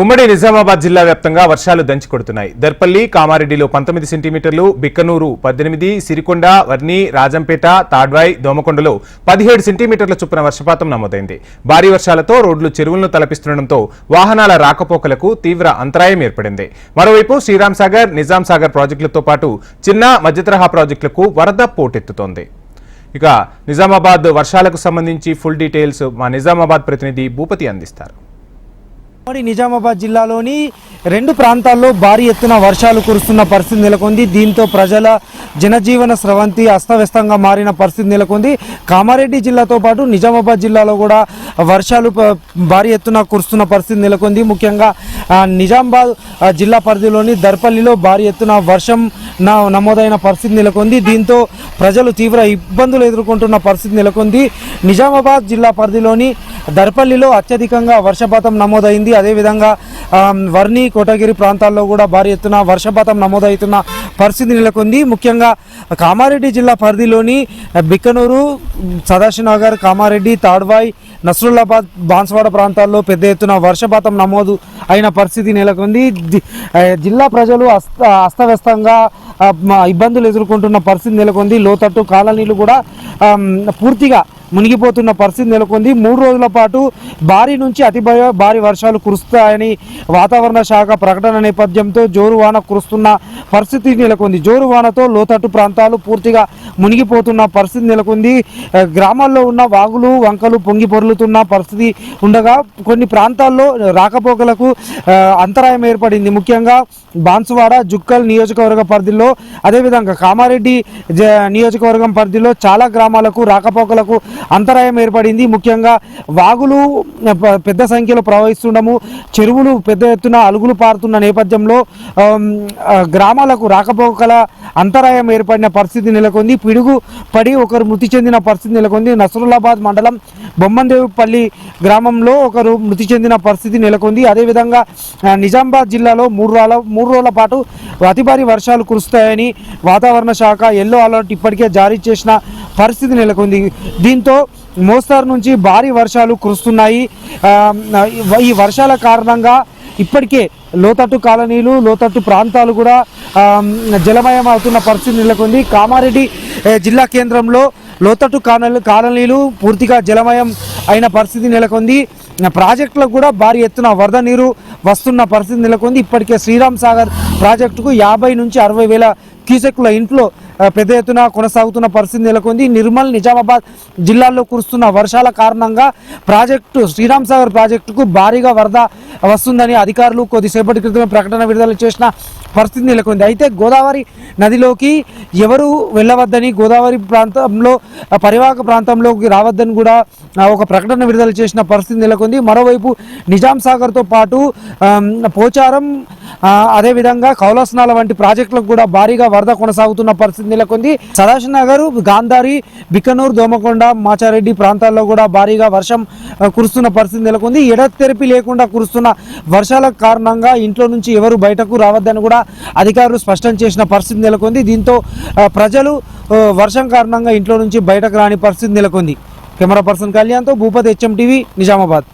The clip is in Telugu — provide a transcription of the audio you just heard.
ఉమ్మడి నిజామాబాద్ జిల్లా వ్యాప్తంగా వర్షాలు దంచి కొడుతున్నాయి. దర్పల్లి కామారెడ్డిలో పంతొమ్మిది సెంటీమీటర్లు బిక్కనూరు పద్దెనిమిది సిరికొండ వర్ని రాజంపేట తాడ్వాయ్ దోమకొండలో పదిహేడు సెంటీమీటర్ల చొప్పున వర్షపాతం నమోదైంది. భారీ వర్షాలతో రోడ్లు చెరువులను తలపిస్తుండటంతో వాహనాల రాకపోకలకు తీవ్ర అంతరాయం ఏర్పడింది. మరోవైపు శ్రీరామ్ సాగర్ నిజాం సాగర్ ప్రాజెక్టులతో పాటు చిన్న మధ్యతరహా ప్రాజెక్టులకు వరద పోటెత్తుతోంది. ఇక నిజామాబాద్ వర్షాలకు సంబంధించి ఫుల్ డీటెయిల్స్ మా నిజామాబాద్ ప్రతినిధి భూపతి అందిస్తారు. ఉమ్మడి నిజామాబాద్ జిల్లాలోని రెండు ప్రాంతాల్లో భారీ ఎత్తున వర్షాలు కురుస్తున్న పరిస్థితి నెలకొంది. దీంతో ప్రజల జనజీవన స్రవంతి అస్తవ్యస్తంగా మారిన పరిస్థితి నెలకొంది. కామారెడ్డి జిల్లాతో పాటు నిజామాబాద్ జిల్లాలో కూడా వర్షాలు భారీ ఎత్తున కురుస్తున్న పరిస్థితి నెలకొంది. ముఖ్యంగా నిజామాబాద్ జిల్లా పరిధిలోని దర్పల్లిలో భారీ ఎత్తున వర్షం నమోదైన పరిస్థితి నెలకొంది. దీంతో ప్రజలు తీవ్ర ఇబ్బందులు ఎదుర్కొంటున్న పరిస్థితి నెలకొంది. నిజామాబాద్ జిల్లా పరిధిలోని దర్పల్లిలో అత్యధికంగా వర్షపాతం నమోదైంది. అదేవిధంగా వర్ణి కోటగిరి ప్రాంతాల్లో కూడా భారీ ఎత్తున వర్షపాతం నమోదవుతున్న పరిస్థితి నెలకొంది. ముఖ్యంగా కామారెడ్డి జిల్లా పరిధిలోని బిక్కనూరు సదాశివనగర్ కామారెడ్డి తాడ్వాయి నసరుల్లాబాద్ బాన్స్వాడ ప్రాంతాల్లో పెద్ద ఎత్తున వర్షపాతం నమోదు అయిన పరిస్థితి నెలకొంది. జిల్లా ప్రజలు అస్త అస్తవ్యస్తంగా ఇబ్బందులు ఎదుర్కొంటున్న పరిస్థితి నెలకొంది. లోతట్టు కాలనీలు కూడా పూర్తిగా మునిగిపోతున్న పరిస్థితి నెలకొంది. మూడు రోజుల పాటు భారీ నుంచి అతి భారీ వర్షాలు కురుస్తాయని వాతావరణ శాఖ ప్రకటన నేపథ్యంతో జోరు వాన కురుస్తున్న పరిస్థితి నెలకొంది. జోరు వానతో లోతట్టు ప్రాంతాలు పూర్తిగా మునిగిపోతున్న పరిస్థితి నెలకొంది. గ్రామాల్లో ఉన్న వాగులు వంకలు పొంగి పొరులుతున్న పరిస్థితి ఉండగా కొన్ని ప్రాంతాల్లో రాకపోకలకు అంతరాయం ఏర్పడింది. ముఖ్యంగా బాన్సువాడ జుక్కల్ నియోజకవర్గ పరిధిలో అదేవిధంగా కామారెడ్డి జ- నియోజకవర్గం పరిధిలో చాలా గ్రామాలకు రాకపోకలకు అంతరాయం ఏర్పడింది. ముఖ్యంగా వాగులు పెద్ద సంఖ్యలో ప్రవహిస్తుండము. చెరువులు పెద్ద ఎత్తున అలుగులు పారుతున్న నేపథ్యంలో గ్రామాలకు రాకపోకల అంతరాయం ఏర్పడిన పరిస్థితి నెలకొంది. పిడుగు పడి ఒకరు మృతి చెందిన పరిస్థితి నెలకొంది. నసరులాబాద్ మండలం బొమ్మందేవిపల్లి గ్రామంలో ఒకరు మృతి చెందిన పరిస్థితి నెలకొంది. అదేవిధంగా నిజామాబాద్ జిల్లాలో మూడు రోజుల మూడు రోజుల పాటు అతి భారీ వర్షాలు కురుస్తాయని వాతావరణ శాఖ ఎల్లో అలర్ట్ ఇప్పటికే జారీ చేసిన పరిస్థితి నెలకొంది. దీంతో మోస్తారు నుంచి భారీ వర్షాలు కురుస్తున్నాయి. ఈ వర్షాల కారణంగా ఇప్పటికే లోతట్టు కాలనీలు లోతట్టు ప్రాంతాలు కూడా జలమయం అవుతున్న పరిస్థితి నెలకొంది. కామారెడ్డి జిల్లా కేంద్రంలో లోతట్టు కాలనీ కాలనీలు పూర్తిగా జలమయం అయిన పరిస్థితి నెలకొంది. ప్రాజెక్టులకు కూడా భారీ ఎత్తున వరద నీరు వస్తున్న పరిస్థితి నెలకొంది. ఇప్పటికే శ్రీరామ్ సాగర్ ప్రాజెక్టుకు యాభై నుంచి అరవై వేల క్యూసెక్ల ఇంట్లో పెద్ద ఎత్తున కొనసాగుతున్న పరిస్థితి నెలకొంది. నిర్మల్ నిజామాబాద్ జిల్లాల్లో కురుస్తున్న వర్షాల కారణంగా ప్రాజెక్టు శ్రీరామ్ సాగర్ ప్రాజెక్టుకు భారీగా వరద వస్తుందని అధికారులు కొద్దిసేపటి క్రితమే ప్రకటన విడుదల చేసిన పరిస్థితి నెలకొంది. అయితే గోదావరి నదిలోకి ఎవరు వెళ్ళవద్దని గోదావరి ప్రాంతంలో పరివాహక ప్రాంతంలోకి రావద్దని కూడా ఒక ప్రకటన విడుదల చేసిన పరిస్థితి నెలకొంది. మరోవైపు నిజాం సాగర్తో పాటు పోచారం అదేవిధంగా కౌలాసనాల వంటి ప్రాజెక్టులకు కూడా భారీగా వరద కొనసాగుతున్న పరిస్థితి నెలకొంది. సదాశనగర్ గాంధారి బికనూర్ దోమకొండ మాచారెడ్డి ప్రాంతాల్లో కూడా భారీగా వర్షం కురుస్తున్న పరిస్థితి నెలకొంది. ఎడతెరిపి లేకుండా కురుస్తున్న వర్షాల కారణంగా ఇంట్లో నుంచి ఎవరు బయటకు రావద్దని కూడా అధికారులు స్పష్టం చేసిన పరిస్థితి నెలకొంది. దీంతో ప్రజలు వర్షం కారణంగా ఇంట్లో నుంచి బయటకు రాని పరిస్థితి నెలకొంది. కెమెరా పర్సన్ కళ్యాణ్తో భూపతి హెచ్ఎం టీవీ నిజామాబాద్.